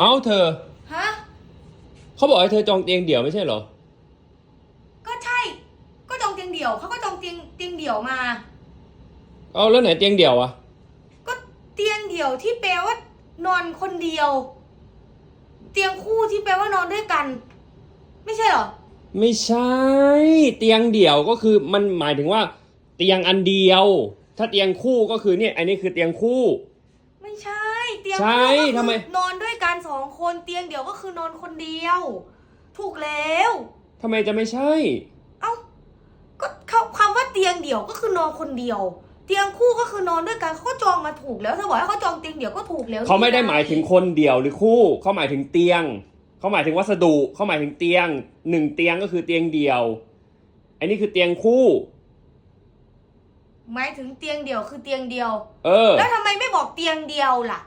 เอ้าเธอ ฮะ เขาบอกให้เธอจองเตียงเดี่ยวไม่ใช่เหรอ ก็ใช่ ก็จองเตียงเดี่ยว เขาก็จองเตียงเตียงเดี่ยวมา เอาแล้วไหนเตียงเดี่ยวอะก็เตียงเดี่ยวที่แปลว่านอนคนเดียว เตียงคู่ที่แปลว่านอนด้วยกัน ไม่ใช่เหรอ ไม่ใช่ เตียงเดี่ยวก็คือมันหมายถึงว่า เตียงอันเดียว ถ้าเตียงคู่ก็คือเนี่ย อันนี้คือเตียงคู่ ไม่ใช่ เตียงใช่คู่ก็คือทำไม นอนด้วย กันสองคนเตียงเดี่ยวก็คือนอนคนเดียว ถูกแล้ว ทำไมจะไม่ใช่ เอ้าก็เขาคำว่าเตียงเดี่ยวก็คือนอนคนเดียว เตียงคู่ก็คือนอนด้วยกันเขาก็จองมาถูกแล้วเธอบอกให้เขาจองเตียงเดี่ยวก็ถูกแล้วเขาไม่ได้หมายถึงคนเดี่ยวหรือคู่เขาหมายถึงเตียง เขาหมายถึงวัสดุเขาหมายถึงเตียงหนึ่งเตียงก็คือเตียงเดี่ยว อันนี้คือเตียงคู่ หมายถึงเตียงเดี่ยวคือเตียงเดียว เออ แล้วทำไมไม่บอกเตียงเดียวล่ะ